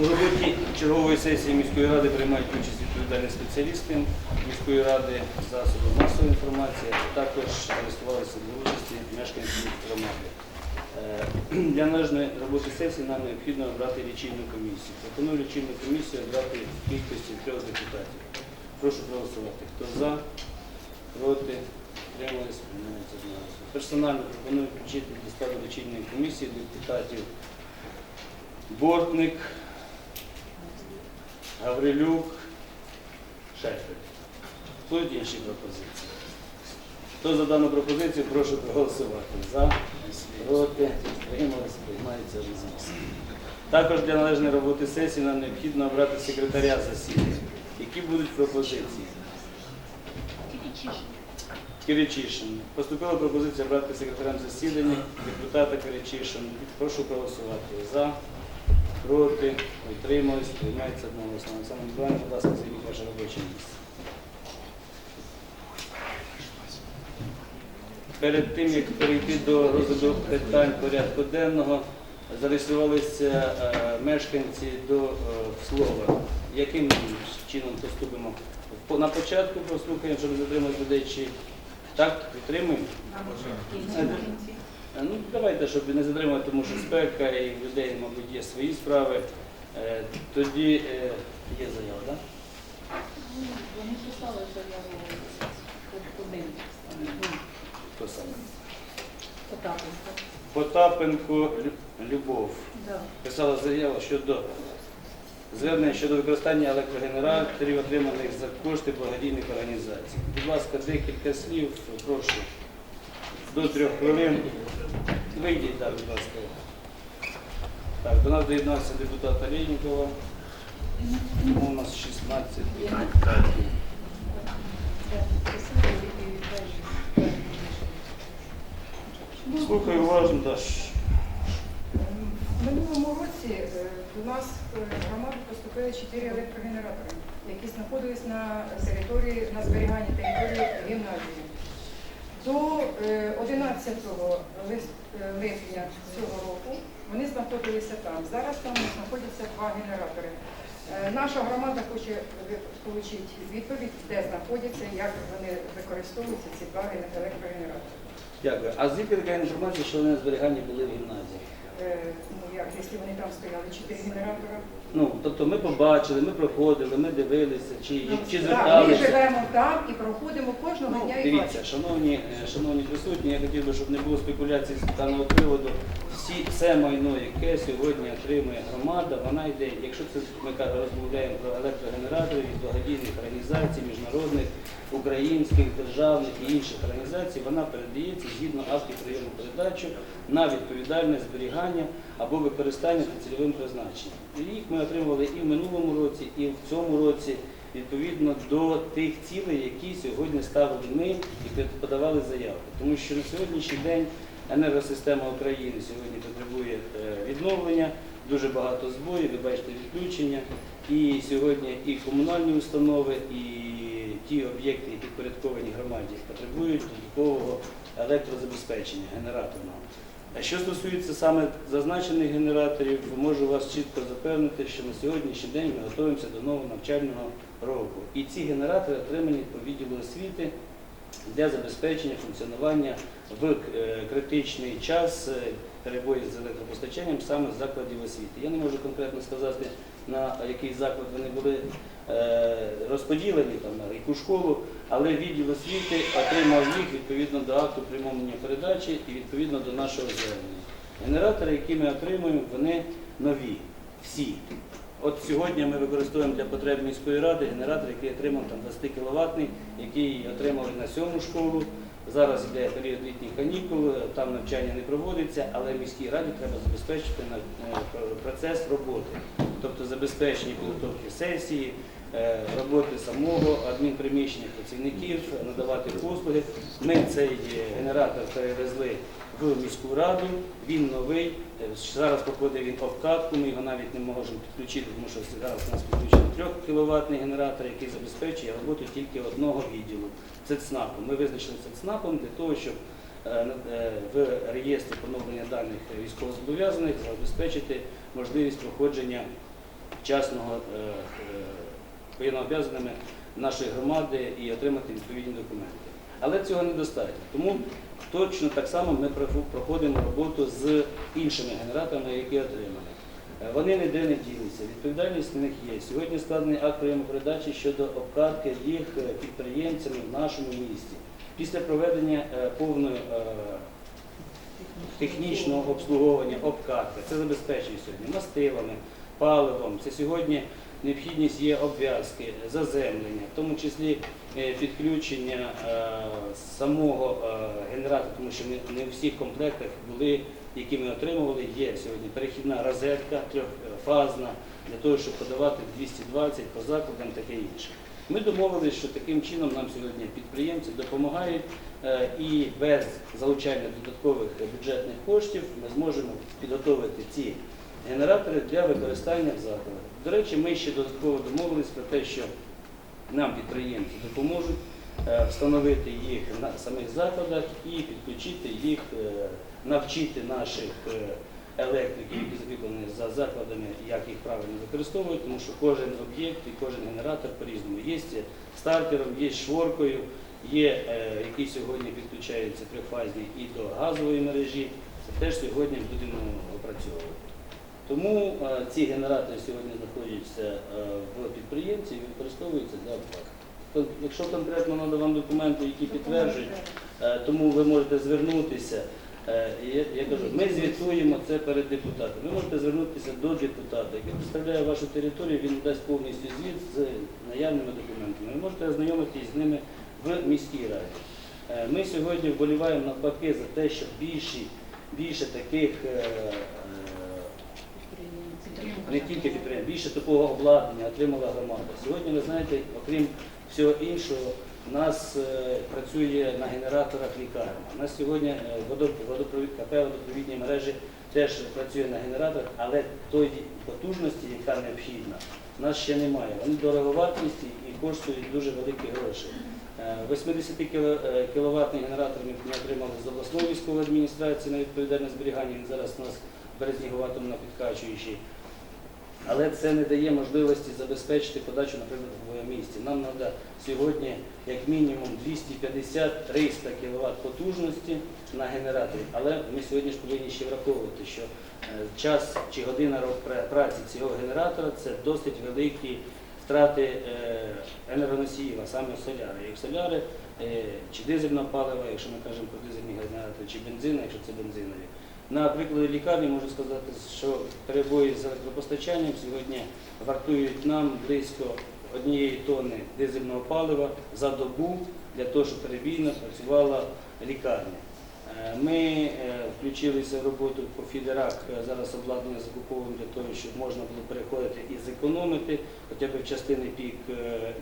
У роботі чергової сесії міської ради приймають участь відповідальні спеціалісти міської ради, засоби масової інформації, а також реєструвалися до участі мешканці громади. Е, Для належної роботи сесії нам необхідно обрати лічильну комісію. Пропоную лічильну комісію обрати кількості трьох депутатів. Прошу проголосувати. Хто за, проти, утримались, приймається одноголосно. Персонально пропоную включити до складу лічильної комісії депутатів Бортник, Гаврилюк, Шефер. Будуть інші пропозиції. Хто за дану пропозицію, прошу проголосувати. За, проти, утримались, приймається одноголосно. Також для належної роботи сесії нам необхідно обрати секретаря засідання. Які будуть пропозиції? Киричишин. Поступила пропозиція обрати секретарем засідання депутата Киричишин. Прошу проголосувати. За, проти, утримались, приймається одноголосно. Олександр Миколаївна, будь ласка, займіть ваше робоче місце. Перед тим, як перейти до розгляду питань порядку денного, зареєструвалися е, мешканці до е, слова. Яким чином поступимо? На початку послухаємо, щоб не затримати людей, чи так підтримуємо? Е, Ну, давайте, щоб не затримати, тому що спека і в людей, мабуть, є свої справи. Е, Тоді е, є заява, так? Вони писали заяву один. Хто саме? Потапенко. Потапенко Любов. Да. писала заяву щодо звернення щодо використання електрогенераторів, отриманих за кошти благодійних організацій. Будь ласка, декілька слів, прошу. До трьох хвилин. Вийдіть, так, будь ласка. Так, до нас доєднався депутат Олейникова. Тому у нас 16 депутатів. Слухаю уважно, Даш. В минулому році е, до нас в громаду поступили чотири електрогенератори, які знаходились на території, на зберіганні території гімназії. До е, 11 е, липня цього року вони знаходилися там. Зараз там знаходяться два генератори. Е, Наша громада хоче отримати відповідь, де знаходяться, як вони використовуються ці два електрогенератори. Дякую. А звідки така інформація, що вони на зберіганні були в гімназії? Е, Ну, як, якщо вони там стояли чотири генератора, Ну, тобто ми побачили, ми проходили, ми дивилися, чи, чи Ну, Так, Ми зверталися. живемо там і проходимо кожного Ну, дня і дивіться, бачимо. шановні, е, шановні присутні, я хотів би, щоб не було спекуляцій з даного приводу. Всі, все майно, яке сьогодні отримує громада, вона йде, якщо це ми ка- розмовляємо про електрогенератори від благодійних організацій, міжнародних, українських, державних і інших організацій, вона передається згідно актів прийому передачу на відповідальне зберігання або використання за цільовим призначенням. І їх ми отримували і в минулому році, і в цьому році відповідно до тих цілей, які сьогодні ставили ми і подавали заявки. Тому що на сьогоднішній день енергосистема України сьогодні потребує е, відновлення, дуже багато збоїв, ви бачите відключення. І сьогодні і комунальні установи, і ті об'єкти, які підпорядковані громаді, потребують додаткового електрозабезпечення генераторного. А що стосується саме зазначених генераторів, можу вас чітко запевнити, що на сьогоднішній день ми готуємося до нового навчального року. І ці генератори отримані по відділу освіти для забезпечення функціонування в е, критичний час е, перебоїв з електропостачанням саме закладів освіти. Я не можу конкретно сказати, на який заклад вони були розподілені, там, на яку школу, але відділ освіти отримав їх відповідно до акту приймання передачі і відповідно до нашого звернення. Генератори, які ми отримуємо, вони нові, всі. От сьогодні ми використовуємо для потреб міської ради генератор, який отримав там 20 кВт, який отримали на сьому школу. Зараз йде період літніх канікул, там навчання не проводиться, але міській раді треба забезпечити е, процес роботи, тобто забезпечення підготовки сесії, е, роботи самого адмінприміщення працівників, надавати послуги. Ми цей е, генератор перевезли в міську раду, він новий. Е, Зараз проходить він обкатку, ми його навіть не можемо підключити, тому що зараз у нас підключений 3 кВт генератор, який забезпечує роботу тільки одного відділу це ЦНАПом. Ми визначили це ЦНАПом для того, щоб е, е, в реєстрі поновлення даних військовозобов'язаних забезпечити можливість проходження вчасного е, е, воєннообов'язаними нашої громади і отримати відповідні документи. Але цього недостатньо. Тому точно так само ми проходимо роботу з іншими генераторами, які отримали. Е, Вони ніде не ділися, відповідальність на них є. Сьогодні складений акт прийому передачі щодо обкатки їх е, підприємцями в нашому місті. Після проведення е, повної технічного обслуговування, обкатки, це забезпечує сьогодні мастилами, паливом. Це сьогодні необхідність є обв'язки, заземлення, в тому числі е, підключення е, самого е, генератора, тому що не, у всіх комплектах були, які ми отримували, є сьогодні перехідна розетка трьохфазна для того, щоб подавати 220 по закладам таке інше. Ми домовилися, що таким чином нам сьогодні підприємці допомагають і без залучання додаткових бюджетних коштів ми зможемо підготовити ці генератори для використання в закладах. До речі, ми ще додатково домовились про те, що нам підприємці допоможуть е, встановити їх на самих закладах і підключити їх, е, навчити наших е, електриків, які закріплені за закладами, як їх правильно використовувати, тому що кожен об'єкт і кожен генератор по-різному. Є стартером, є шворкою, є, які сьогодні підключаються трьохфазні і до газової мережі. Це теж сьогодні будемо опрацьовувати. Тому е, ці генератори сьогодні знаходяться е, в підприємці і використовуються для оплати. Якщо конкретно надо вам документи, які підтверджують, е, тому ви можете звернутися. Я, кажу, ми звітуємо це перед депутатом. Ви можете звернутися до депутата, який представляє вашу територію, він дасть повністю звіт з наявними документами. Ви можете ознайомитись з ними в міській раді. Ми сьогодні вболіваємо навпаки за те, щоб більші, більше таких не тільки підприємств, більше такого обладнання отримала громада. Сьогодні, ви знаєте, окрім всього іншого, у нас е, працює на генераторах лікарня. У нас сьогодні е, водопровід, КП водопровідні мережі теж працює на генераторах, але той потужності, яка необхідна, у нас ще немає. Вони дороговартісті і коштують дуже великі гроші. Е, 80 кВт генератор ми отримали з обласної військової адміністрації на відповідальне зберігання. Він зараз у нас в Березнігуватому на підкачуючій. Але це не дає можливості забезпечити подачу, наприклад, в місті. Нам треба сьогодні як мінімум 250-300 кВт потужності на генераторі. Але ми сьогодні ж повинні ще враховувати, що е, час чи година праці цього генератора це досить великі втрати е, енергоносіїв, а саме соляри. Як соляри е, чи дизельного палива, якщо ми кажемо про дизельні генератори, чи бензина, якщо це бензинові. На прикладі лікарні можу сказати, що перебої з електропостачанням сьогодні вартують нам близько однієї тонни дизельного палива за добу для того, щоб перебійно працювала лікарня. Е, Ми е, включилися в роботу по фідерах, е, зараз обладнання закуповуємо для того, щоб можна було переходити і зекономити хоча б частини пік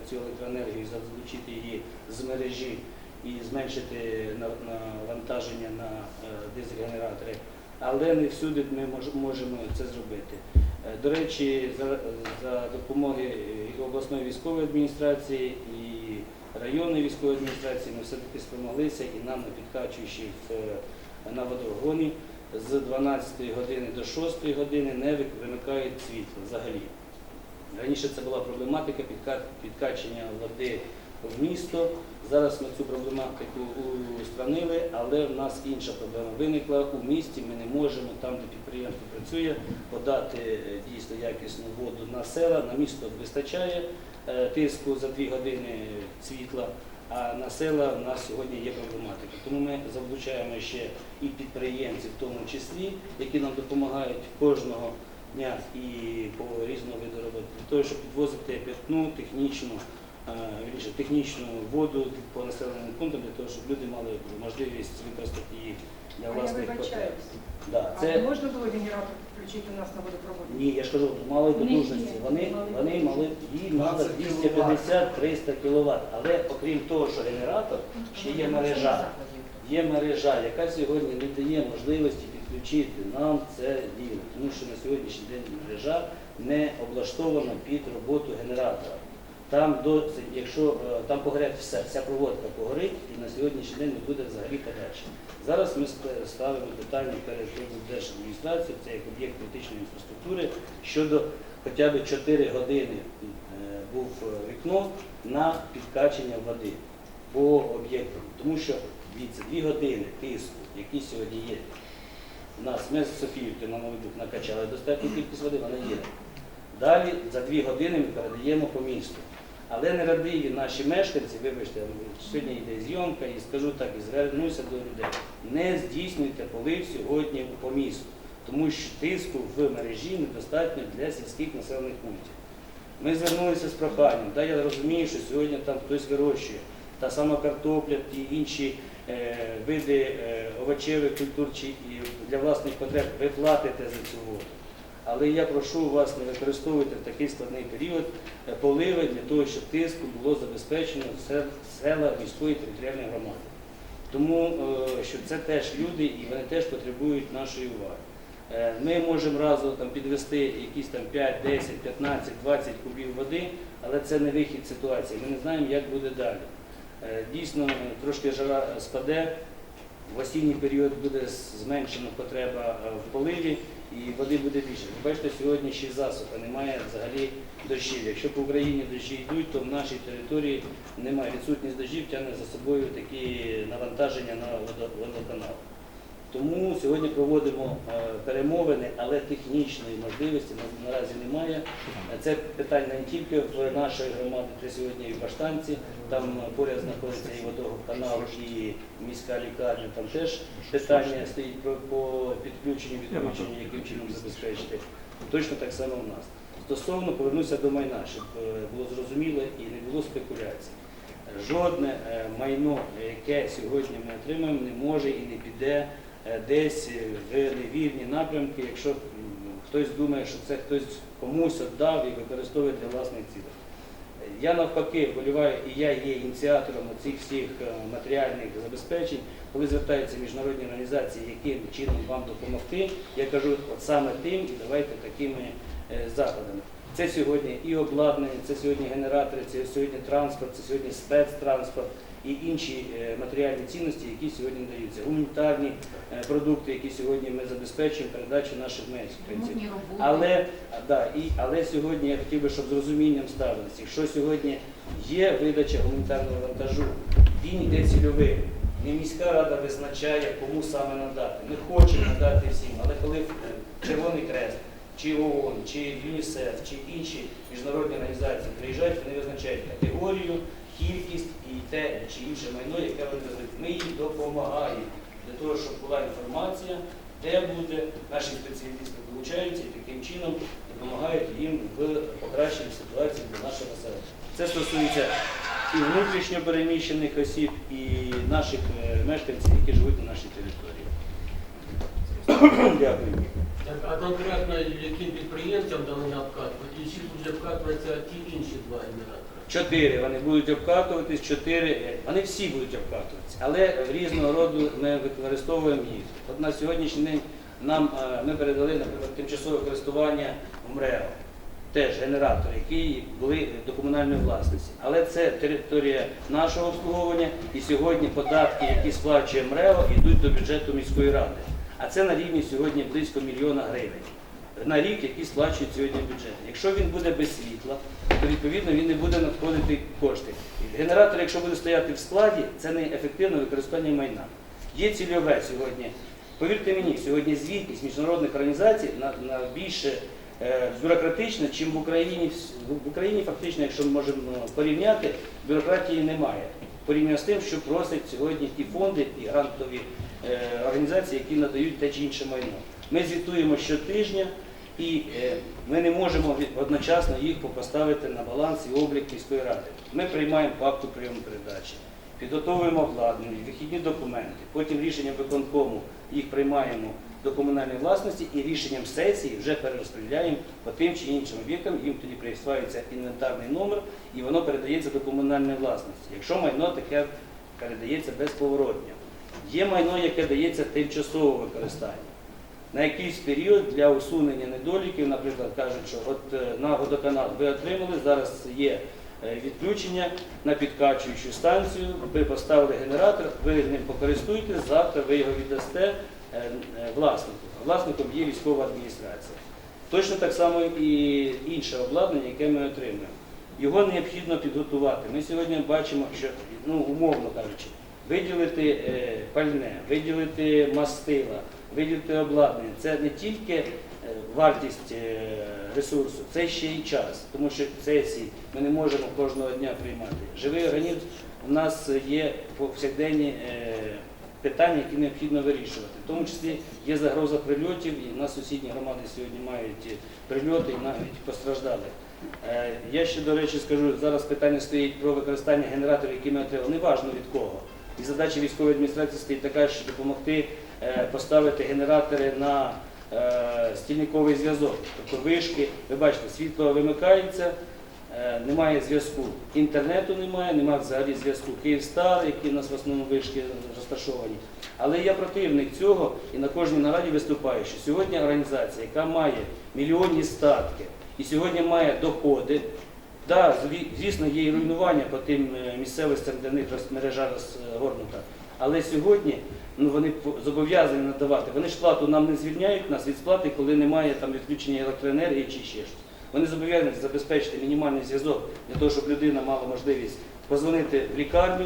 цю електроенергію, залучити її з мережі і зменшити навантаження на дизель-генератори. Але не всюди ми можемо це зробити. Е, До речі, за, за допомоги обласної військової адміністрації і районної військової адміністрації ми все-таки спромоглися і нам на підкачуючи е, на водогоні з 12 години до 6 години не вимикають світло взагалі. Раніше це була проблематика підка- підкачення води в місто. Зараз ми цю проблематику устранили, але в нас інша проблема виникла у місті. Ми не можемо там, де підприємство працює, подати е, дійсно якісну воду на села. На місто вистачає е, тиску за дві години світла. А на села в нас сьогодні є проблематика. Тому ми залучаємо ще і підприємців, в тому числі, які нам допомагають кожного дня і по різного виду роботи, для того, щоб підвозити питну, технічну, е, вірніше, технічну воду по населеним пунктам, для того, щоб люди мали можливість використати їх для власних потреб. вибачаюсь. Да, А не це можна було генератор включити у нас на водопроводі? ні, я ж кажу, мали потужності. Вони, мали вони мали треба 20 250-300 кВт. Але окрім того, що генератор, ще є мережа. Є мережа, яка сьогодні не дає можливості підключити нам це діло, тому що на сьогоднішній день мережа не облаштована під роботу генератора. Там до якщо е, там погорять все, вся проводка погорить, і на сьогоднішній день не буде взагалі подачі. Зараз ми ставимо питання перед держадміністрацією, це як об'єкт критичної інфраструктури щодо хоча б 4 години е, був е, вікно на підкачення води по об'єктам. Тому що дивіться, 2 години тиску, які сьогодні є. У нас ми з Софіївки на новий накачали достатню кількість води, вона є. Далі за 2 години ми передаємо по місту. Але не радиві наші мешканці, вибачте, сьогодні йде зйомка і скажу так, і звернуся до людей. Не здійснюйте полив сьогодні по місту, тому що тиску в мережі недостатньо для сільських населених пунктів. Ми звернулися з проханням. Да, я розумію, що сьогодні там хтось вирощує. Та сама картопля, ті інші е, види е, овочевих культур чи для власних потреб ви платите за цю воду. Але я прошу вас не використовувати в такий складний період е, поливи для того, щоб тиску було забезпечено села міської територіальної громади. Тому е, що це теж люди і вони теж потребують нашої уваги. Е, Ми можемо разом там підвести якісь там 5, 10, 15, 20 кубів води, але це не вихід ситуації. Ми не знаємо, як буде далі. Дійсно, трошки жара спаде, в осінній період буде зменшена потреба в поливі і води буде більше. Ви бачите, сьогодні ще засуха, немає взагалі дощів. Якщо по Україні дощі йдуть, то в нашій території немає. Відсутність дощів тягне за собою такі навантаження на водо- водоканал. Тому сьогодні проводимо е, перемовини, але технічної можливості на- наразі немає. Це питання не тільки в нашої громади, це сьогодні і в Баштанці, там поряд знаходиться і водоканал, і міська лікарня, там теж питання стоїть про по підключенню, відключенню, яким чином забезпечити. Точно так само в нас. Стосовно повернуся до майна, щоб е, було зрозуміло і не було спекуляцій. Жодне е, майно, яке сьогодні ми отримаємо, не може і не піде десь в невірні напрямки, якщо хтось думає, що це хтось комусь віддав і використовує для власних цілей. Я навпаки вболіваю, і я є ініціатором цих всіх е, матеріальних забезпечень, коли звертаються міжнародні організації, яким чином вам допомогти, я кажу, от саме тим і давайте такими е, заходами. Це сьогодні і обладнання, це сьогодні генератори, це сьогодні транспорт, це сьогодні спецтранспорт і інші е, матеріальні цінності, які сьогодні даються. Гуманітарні е, продукти, які сьогодні ми забезпечуємо передачі наших мешканців. Але, да, і, але сьогодні я хотів би, щоб з розумінням ставилися. Якщо сьогодні є видача гуманітарного вантажу, він йде цільовим. Не міська рада визначає, кому саме надати. Ми хочемо надати всім, але коли е, Червоний Крест, чи ООН, чи ЮНІСЕФ, чи інші міжнародні організації приїжджають, вони визначають категорію, кількість і те чи інше майно, яке вони дають. Ми їм допомагаємо для того, щоб була інформація, де буде, наші спеціалісти долучаються і таким чином допомагають їм в покращенні ситуації для нашого населення. Це стосується і внутрішньо переміщених осіб, і наших е, мешканців, які живуть на нашій території. Дякую. Так, а конкретно яким підприємцям дали обкатувати, і чи будуть обкатуватися ті інші два генератори? Чотири вони будуть обкатуватись, чотири, вони всі будуть обкатуватися, але різного роду ми використовуємо їх. От на сьогоднішній день нам е, ми передали, наприклад, тимчасове користування МРЕО, теж генератори, які були до комунальної власності. Але це територія нашого обслуговування, і сьогодні податки, які сплачує МРЕО, йдуть до бюджету міської ради. А це на рівні сьогодні близько мільйона гривень на рік, які сплачують сьогодні бюджет. Якщо він буде без світла, то відповідно він не буде надходити кошти. Генератор, якщо буде стояти в складі, це не ефективне використання майна. Є цільове сьогодні. Повірте мені, сьогодні звітність міжнародних організацій на, на більше е, бюрократична, чим в Україні. В Україні фактично, якщо ми можемо порівняти, бюрократії немає. Порівняно з тим, що просять сьогодні ті фонди і грантові е, організації, які надають те чи інше майно. Ми звітуємо щотижня, і е, ми не можемо одночасно їх поставити на баланс і облік міської ради. Ми приймаємо папку прийому передачі, підготовуємо обладнання, вихідні документи, потім рішенням виконкому їх приймаємо до комунальної власності і рішенням сесії вже перерозподіляємо по тим чи іншим об'єктам, їм тоді присваюється інвентарний номер і воно передається до комунальної власності. Якщо майно таке передається безповоротньо. Є майно, яке дається тимчасово використання на якийсь період для усунення недоліків, наприклад, кажуть, що от е, на водоканал ви отримали, зараз є е, відключення на підкачуючу станцію, ви поставили генератор, ви ним покористуєтесь, завтра ви його віддасте е, власнику. А Власником є військова адміністрація. Точно так само і інше обладнання, яке ми отримуємо. Його необхідно підготувати. Ми сьогодні бачимо, що ну, умовно кажучи, виділити пальне, виділити мастила, виділити обладнання. Це не тільки е, вартість е, ресурсу, це ще й час, тому що сесії ми не можемо кожного дня приймати. Живий організм у нас є повсякденні е, питання, які необхідно вирішувати. В тому числі є загроза прильотів, і в нас сусідні громади сьогодні мають прильоти і навіть постраждали. Я ще, до речі, скажу, зараз питання стоїть про використання генераторів, які ми отримали, неважно від кого. І задача військової адміністрації стоїть така, що допомогти е, поставити генератори на е, стільниковий зв'язок, тобто вишки. Ви бачите, світло вимикається, е, немає зв'язку. Інтернету немає, немає взагалі зв'язку. Київстар, які в нас в основному вишки розташовані. Але я противник цього і на кожній нараді виступаю, що сьогодні організація, яка має мільйонні статки і сьогодні має доходи. Да, звісно, є і руйнування по тим е, місцевостям, де в них мережа розгорнута. Але сьогодні ну, вони зобов'язані надавати. Вони ж плату нам не звільняють нас від сплати, коли немає там відключення електроенергії чи ще щось. Вони зобов'язані забезпечити мінімальний зв'язок для того, щоб людина мала можливість позвонити в лікарню,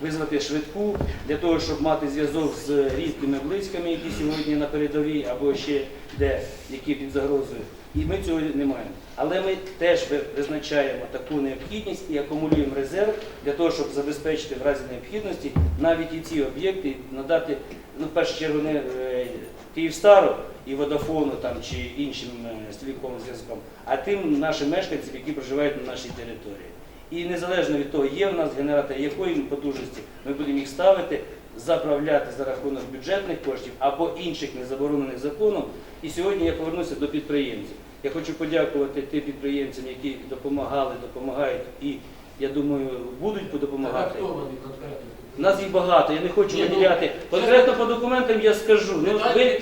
визвати швидку, для того, щоб мати зв'язок з рідними близькими, які сьогодні на передовій або ще де, які під загрозою. І ми цього не маємо. Але ми теж ви- визначаємо таку необхідність і акумулюємо резерв для того, щоб забезпечити в разі необхідності навіть і ці об'єкти надати, ну, в першу чергу, не е, Київстару і Водафону там, чи іншим е, стіліковим зв'язком, а тим нашим мешканцям, які проживають на нашій території. І незалежно від того, є в нас генератори, якої потужності, ми будемо їх ставити, заправляти за рахунок бюджетних коштів або інших незаборонених законом. І сьогодні я повернуся до підприємців. Я хочу подякувати тим підприємцям, які допомагали, допомагають і, я думаю, будуть допомагати. нас їх багато, я не хочу ну, виділяти. Конкретно по документам я скажу. Ну, ви,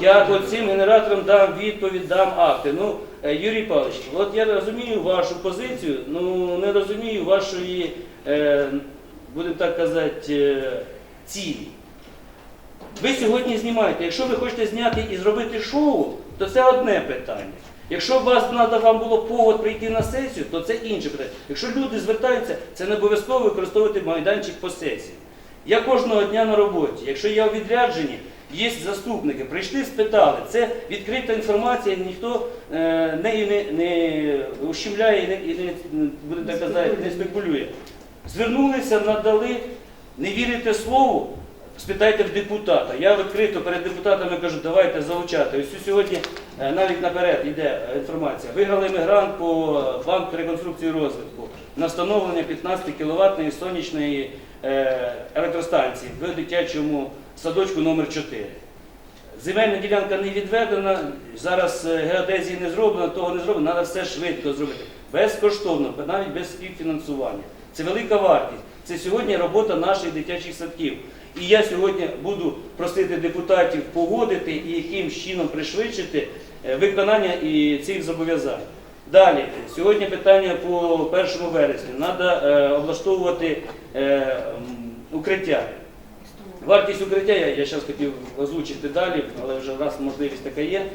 я по цим генераторам дам відповідь, дам акти. Ну, е, Юрій Павлович, от я розумію вашу позицію, ну не розумію вашої, е, будемо так казати, е, цілі. Ви сьогодні знімаєте. Якщо ви хочете зняти і зробити шоу, то це одне питання. Якщо вас треба вам було повод прийти на сесію, то це інше питання. Якщо люди звертаються, це не обов'язково використовувати майданчик по сесії. Я кожного дня на роботі. Якщо я у відрядженні, є заступники, прийшли, спитали. Це відкрита інформація, ніхто е, нею не, не ущемляє і не, не, казати, не спекулює. Звернулися, надали, не вірите слову, спитайте в депутата. Я відкрито перед депутатами кажу, давайте залучати. Ось сьогодні е, навіть наперед йде е, інформація. Виграли ми грант по е, банку реконструкції розвитку на встановлення 15 кіловатної сонячної електростанції в дитячому садочку номер 4 Земельна ділянка не відведена, зараз геодезії не зроблено, того не зроблено, треба все швидко зробити. Безкоштовно, навіть без співфінансування. Це велика вартість. Це сьогодні робота наших дитячих садків. І я сьогодні буду просити депутатів погодити і яким чином пришвидшити е, виконання цих зобов'язань. Далі, сьогодні питання по 1 вересня. Треба облаштовувати е, укриття. Вартість укриття, я, зараз хотів озвучити далі, але вже раз можливість така є.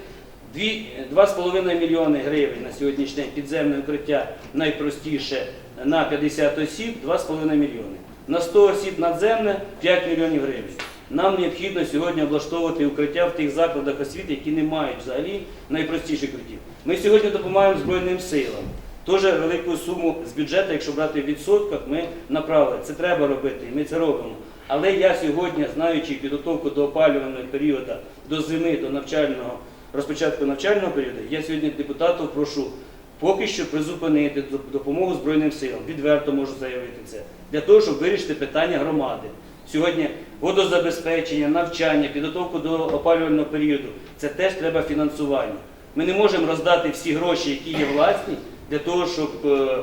Дві- 2,5 мільйони гривень на сьогоднішній день підземне укриття найпростіше на 50 осіб 2,5 мільйони. На 100 осіб надземне 5 мільйонів гривень. Нам необхідно сьогодні облаштовувати укриття в тих закладах освіти, які не мають взагалі найпростіших укриттів. Ми сьогодні допомагаємо Збройним силам. Теж велику суму з бюджету, якщо брати в відсотках, ми направили. Це треба робити, ми це робимо. Але я сьогодні, знаючи підготовку до опалювального періоду, до зими, до навчального розпочатку навчального періоду, я сьогодні депутатів прошу поки що призупинити допомогу Збройним силам. Відверто можу заявити це, для того, щоб вирішити питання громади. Сьогодні водозабезпечення, навчання, підготовку до опалювального періоду це теж треба фінансування. Ми не можемо роздати всі гроші, які є власні, для того, щоб е,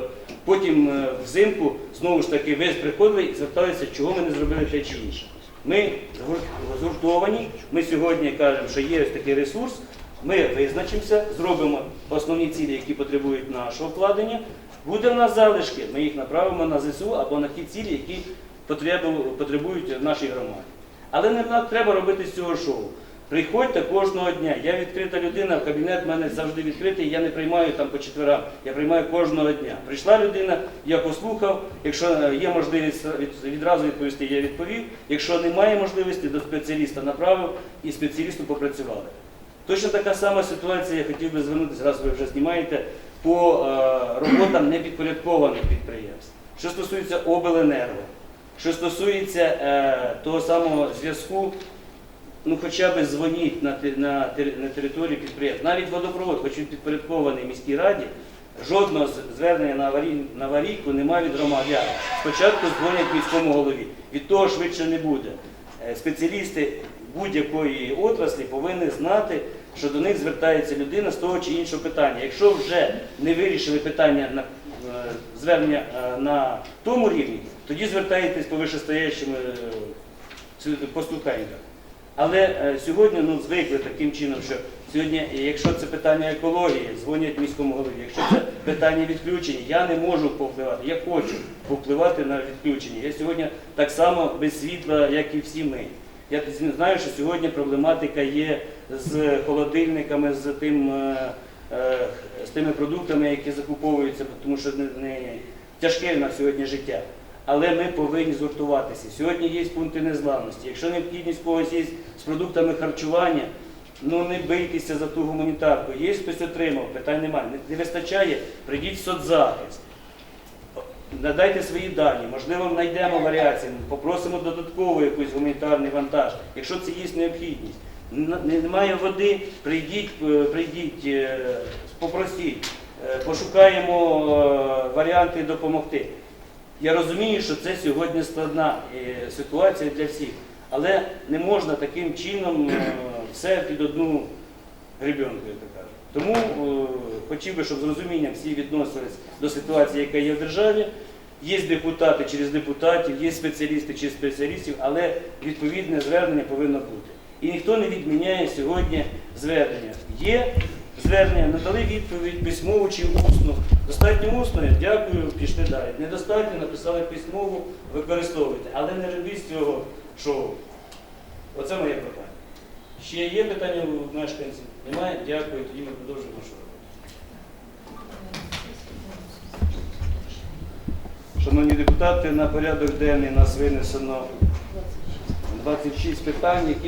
потім е, взимку знову ж таки ви приходили і зверталися, чого ми не зробили те чи інше. Ми згур- згуртовані, ми сьогодні кажемо, що є ось такий ресурс, ми визначимося, зробимо основні цілі, які потребують нашого вкладення. Буде в нас залишки, ми їх направимо на ЗСУ або на ті цілі, які потребують в нашій громаді. Але не треба робити з цього шоу. Приходьте кожного дня. Я відкрита людина, кабінет в мене завжди відкритий, я не приймаю там по четверам, я приймаю кожного дня. Прийшла людина, я послухав, якщо е, є можливість відразу відповісти, я відповів. Якщо немає можливості, до спеціаліста направив і спеціалісту попрацювали. Точно така сама ситуація, я хотів би звернутися, раз ви вже знімаєте, по е, роботам непідпорядкованих підприємств. Що стосується обленерго, що стосується е, того самого зв'язку, ну хоча б дзвоніть на, на, на території підприємств. Навіть водопровод, хоч він підпорядкований міській раді, жодного звернення на, аварій, на аварійку немає від громадян. Спочатку дзвонять міському голові. Від того швидше не буде. Е, Спеціалісти будь-якої отраслі повинні знати, що до них звертається людина з того чи іншого питання. Якщо вже не вирішили питання на е, звернення е, на тому рівні, тоді звертаєтесь по вищестоящим е, постуканням. Але сьогодні ну, звикли таким чином, що сьогодні, якщо це питання екології, дзвонять міському голові. Якщо це питання відключення, я не можу повпливати. Я хочу повпливати на відключення. Я сьогодні так само без світла, як і всі ми. Я знаю, що сьогодні проблематика є з холодильниками, з тим. е, е, з тими продуктами, які закуповуються, тому що не, не тяжке на сьогодні життя. Але ми повинні згуртуватися. Сьогодні є пункти незламності. Якщо необхідність когось є з продуктами харчування, ну не бийтеся за ту гуманітарку. Є хтось отримав, питань немає. Не, не вистачає, прийдіть в соцзахист. Надайте свої дані, можливо, знайдемо варіації, попросимо додатково якийсь гуманітарний вантаж, якщо це є необхідність. Немає води, прийдіть, е, прийдіть, е, попросіть, е, пошукаємо варіанти допомогти. Я розумію, що це сьогодні складна ситуація для всіх, але не можна таким чином все під одну гребенку, як то кажуть. Тому е, хотів би, щоб з розумінням всі відносились до ситуації, яка є в державі. Є депутати через депутатів, є спеціалісти через спеціалістів, але відповідне звернення повинно бути. І ніхто не відміняє сьогодні звернення. Є звернення, надали відповідь письмову чи усну. Достатньо усно, дякую, пішли далі. Недостатньо, написали письмову, використовуйте. Але не робіть з цього шоу. Оце моє питання. Ще є питання у мешканців? Немає? Дякую, тоді ми продовжуємо нашу роботу. Шановні депутати, на порядок денний нас винесено 26 питань, які